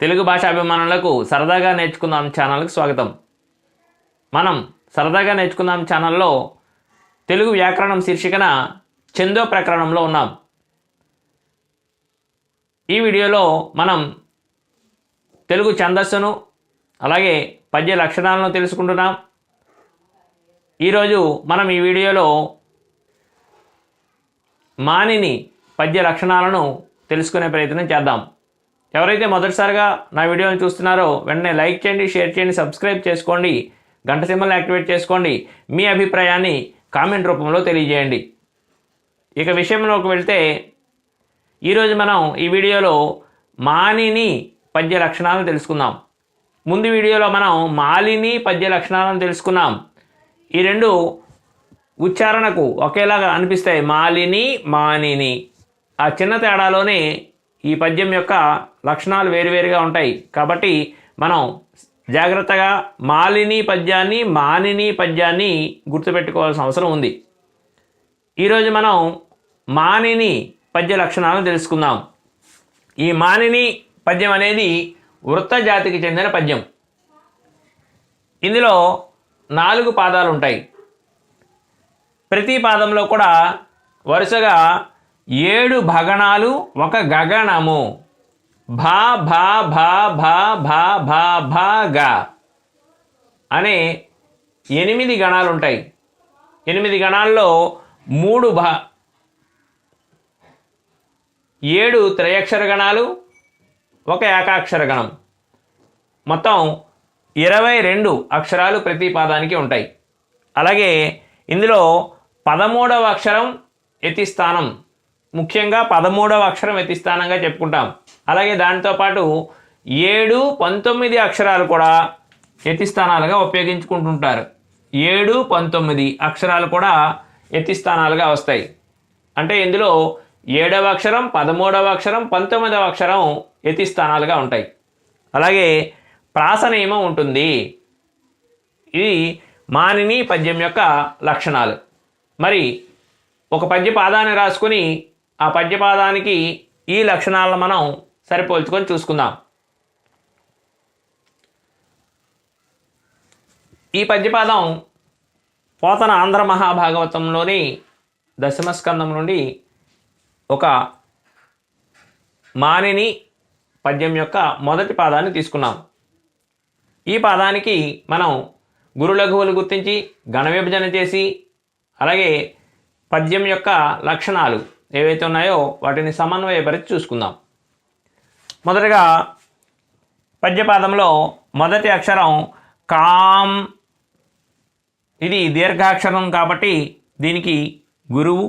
తెలుగు భాష అభిమానులకు సరదాగా నేర్చుకుందాం ఛానల్కి స్వాగతం. మనం సరదాగా నేర్చుకుందాం ఛానల్లో తెలుగు వ్యాకరణం శీర్షికన చందో ప్రకరణంలో ఉన్నాం. ఈ వీడియోలో మనం తెలుగు ఛందస్సును అలాగే పద్య లక్షణాలను తెలుసుకుంటున్నాం. ఈరోజు మనం ఈ వీడియోలో మానిని పద్య లక్షణాలను తెలుసుకునే ప్రయత్నం చేద్దాం. ఎవరైతే మొదటిసారిగా నా వీడియోని చూస్తున్నారో వెంటనే లైక్ చేయండి షేర్ చేయండి సబ్స్క్రైబ్ చేసుకోండి గంట సింబల్ యాక్టివేట్ చేసుకోండి. మీ అభిప్రాయాన్ని కామెంట్ రూపంలో తెలియజేయండి. ఇక విషయంలోకి వెళ్తే ఈరోజు మనం ఈ వీడియోలో మానిని పద్య లక్షణాలను తెలుసుకుందాం. ముందు వీడియోలో మనం మాలిని పద్య లక్షణాలను తెలుసుకున్నాం. ఈ రెండు ఉచ్చారణకు ఒకేలాగా అనిపిస్తాయి. మాలిని మానిని. ఆ చిన్న తేడాలోనే ఈ పద్యం యొక్క లక్షణాలు వేరువేరుగా ఉంటాయి. కాబట్టి మనం జాగ్రత్తగా మాలిని పద్యాన్ని మానిని పద్యాన్ని గుర్తుపెట్టుకోవాల్సిన అవసరం ఉంది. ఈరోజు మనం మానిని పద్య లక్షణాలను తెలుసుకుందాం. ఈ మానిని పద్యం అనేది వృత్త జాతికి చెందిన పద్యం. ఇందులో నాలుగు పాదాలు ఉంటాయి. ప్రతి పాదంలో కూడా వరుసగా ఏడు భగణాలు ఒక గగణము భా భా భా భా భా భా భా గా అనే ఎనిమిది గణాలు ఉంటాయి ఎనిమిది గణాల్లో మూడు భా ఏడు త్రయక్షర గణాలు ఒక ఏకాక్షర గణం. మొత్తం ఇరవై రెండు అక్షరాలు ప్రతి పాదానికి ఉంటాయి. అలాగే ఇందులో పదమూడవ అక్షరం యతిస్థానం. ముఖ్యంగా పదమూడవ అక్షరం యతిస్థానంగా చెప్పుకుంటాం. అలాగే దాంతోపాటు ఏడు పంతొమ్మిది అక్షరాలు కూడా యతిస్థానాలుగా ఉపయోగించుకుంటుంటారు. ఏడు పంతొమ్మిది అక్షరాలు కూడా యతిస్థానాలుగా వస్తాయి. అంటే ఇందులో ఏడవ అక్షరం పదమూడవ అక్షరం పంతొమ్మిదవ అక్షరం యతిస్థానాలుగా ఉంటాయి. అలాగే ప్రాస నియమం ఉంటుంది. ఇది మానిని పద్యం యొక్క లక్షణాలు. మరి ఒక పద్య పాదాన్ని రాసుకుని ఆ పద్య పాదానికి ఈ లక్షణాలను మనం సరిపోల్చుకొని చూసుకుందాం. ఈ పద్యపాదం పోతన ఆంధ్ర మహాభాగవతంలోని దశమస్కందం నుండి ఒక మానిని పద్యం యొక్క మొదటి పాదాన్ని తీసుకున్నాం. ఈ పాదానికి మనం గురులఘువులు గుర్తించి గణ విభజన చేసి అలాగే పద్యం యొక్క లక్షణాలు ఏవైతే ఉన్నాయో వాటిని సమన్వయపరిచి చూసుకుందాం. మొదటగా పద్యపాదంలో మొదటి అక్షరం కాం. ఇది దీర్ఘాక్షరం కాబట్టి దీనికి గురువు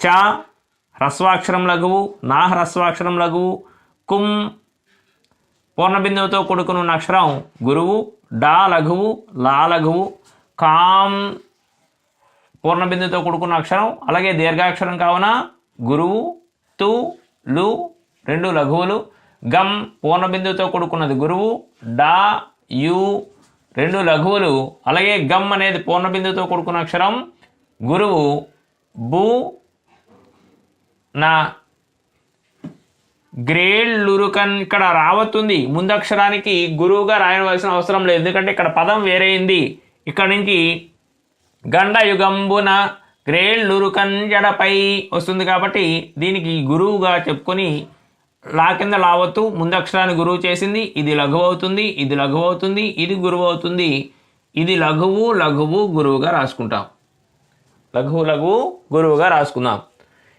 చ హ్రస్వాక్షరం లఘువు నా హ్రస్వాక్షరం లఘువు కుం పూర్ణబిందువుతో కూడుకున్న అక్షరం గురువు డా లఘువు లా లఘువు కాం పూర్ణబిందుతో కూడుకున్న అక్షరం అలాగే దీర్ఘాక్షరం కావున గురువు తు లు రెండు లఘువులు. గమ్ పూర్ణబిందుతో కూడుకున్నది గురువు డా యు రెండు లఘువులు. అలాగే గమ్ అనేది పూర్ణబిందుతో కూడుకున్న అక్షరం గురువు బు నా గ్రేళ్ళురుకన్. ఇక్కడ రావతుంది ముందక్షరానికి గురువుగా రాయవలసిన అవసరం లేదు. ఎందుకంటే ఇక్కడ పదం వేరైంది. ఇక్కడ నుంచి గండయుగంబున గ్రేళ్ళురుకన్ జడపై వస్తుంది కాబట్టి దీనికి గురువుగా చెప్పుకొని లా కింద లావత్తు ముందు అక్షరాన్ని గురువు చేసింది. ఇది లఘువు అవుతుంది ఇది లఘువు అవుతుంది ఇది గురువు అవుతుంది. ఇది లఘువు లఘువు గురువుగా రాసుకుంటాం. లఘువు లఘువు గురువుగా రాసుకుందాం.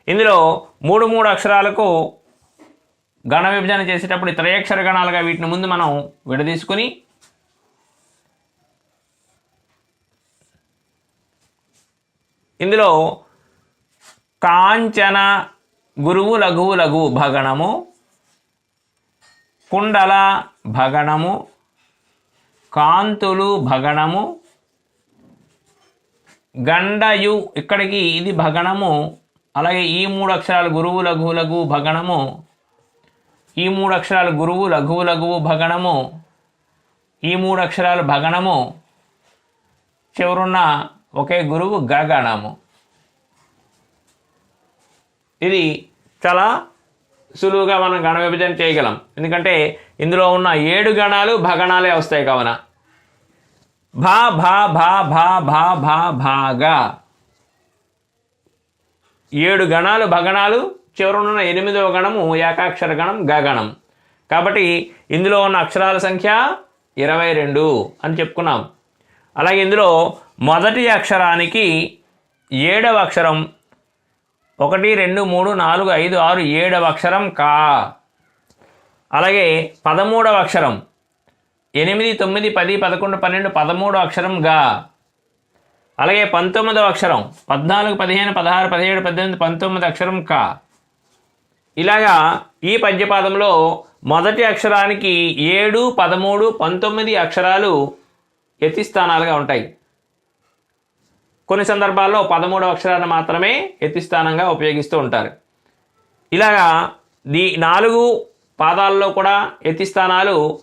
ఇందులో మూడు మూడు అక్షరాలకు గణ విభజన చేసేటప్పుడు త్రయక్షర గణాలుగా వీటిని ముందు మనం విడదీసుకుని ఇందులో కాంచన గురువు లఘువు లఘువు భగణము కుండల భగణము కాంతులు భగణము గండయు ఇక్కడికి ఇది భగణము అలాగే ఈ మూడు అక్షరాలు గురువు లఘువు లఘువు భగణము ఈ మూడు అక్షరాలు గురువు లఘువు లఘువు భగణము ఈ మూడు అక్షరాలు భగణము చివరున్న ఒకే గురువు గగణము ఇది చాలా సులువుగా మనం గణ విభజన చేయగలం. ఎందుకంటే ఇందులో ఉన్న ఏడు గణాలు భగణాలే వస్తాయి కావున. భా భా భా భా భా భా భాగా. ఏడు గణాలు భగణాలు చివరనున్న ఎనిమిదవ గణము ఏకాక్షర గణం గగణం కాబట్టి ఇందులో ఉన్న అక్షరాల సంఖ్య ఇరవై రెండు అని చెప్పుకున్నాం. అలాగే ఇందులో మొదటి అక్షరానికి ఏడవ అక్షరం ఒకటి రెండు మూడు నాలుగు ఐదు ఆరు ఏడవ అక్షరం కా. అలాగే పదమూడవ అక్షరం ఎనిమిది తొమ్మిది పది పదకొండు పన్నెండు పదమూడవ అక్షరం గా. అలాగే పంతొమ్మిదవ అక్షరం పద్నాలుగు పదిహేను పదహారు పదిహేడు పద్దెనిమిది పంతొమ్మిది అక్షరం కా. ఇలాగా ఈ పద్యపాదంలో మొదటి అక్షరానికి ఏడు పదమూడు పంతొమ్మిది అక్షరాలు యతిస్థానాలుగా ఉంటాయి. కొన్ని సందర్భాల్లో పదమూడవ అక్షరాన్ని మాత్రమే ఎత్తిస్థానంగా ఉపయోగిస్తూ ఉంటారు. ఇలాగా దీ నాలుగు పాదాల్లో కూడా ఎత్తిస్థానాలు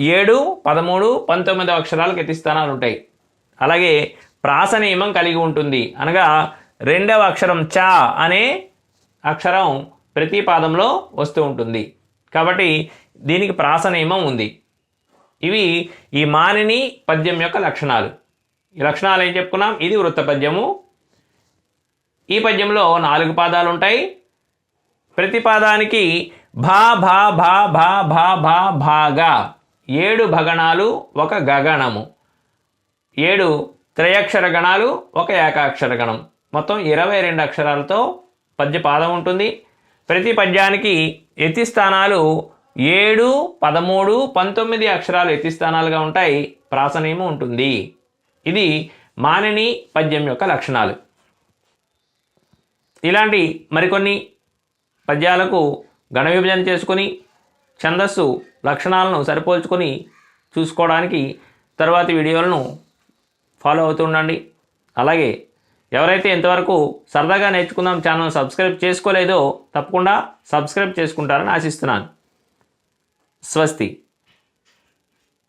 ఏడు పదమూడు పంతొమ్మిదవ అక్షరాలకు ఎత్తిస్థానాలు ఉంటాయి. అలాగే ప్రాస నియమం కలిగి ఉంటుంది. అనగా రెండవ అక్షరం చ అనే అక్షరం ప్రతి పాదంలో వస్తూ ఉంటుంది. కాబట్టి దీనికి ప్రాస నియమం ఉంది. ఇవి ఈ మానిని పద్యం యొక్క లక్షణాలు. ఈ లక్షణాలు ఏం చెప్పుకున్నాం? ఇది వృత్త పద్యము. ఈ పద్యంలో నాలుగు పాదాలు ఉంటాయి. ప్రతి పాదానికి భా భా భా భా భా భా భాగా. ఏడు భగణాలు ఒక గగణము. ఏడు త్రయక్షర గణాలు ఒక ఏకాక్షర గణం. మొత్తం ఇరవై రెండు అక్షరాలతో పద్య పాదం ఉంటుంది. ప్రతి పద్యానికి ఎతి స్థానాలు ఏడు పదమూడు పంతొమ్మిది అక్షరాలు ఎతి స్థానాలుగా ఉంటాయి ప్రాసనీయము ఉంటుంది. ఇది మానని పద్యం యొక్క లక్షణాలు. ఇలాంటి మరికొన్ని పద్యాలకు గణ విభజన చేసుకొని ఛందస్సు లక్షణాలను సరిపోల్చుకొని చూసుకోవడానికి తర్వాతి వీడియోలను ఫాలో అవుతూ ఉండండి. అలాగే ఎవరైతే ఇంతవరకు సరదాగా నేర్చుకుందాం ఛానల్ సబ్స్క్రైబ్ చేసుకోలేదో తప్పకుండా సబ్స్క్రైబ్ చేసుకుంటారని ఆశిస్తున్నాను. స్వస్తి.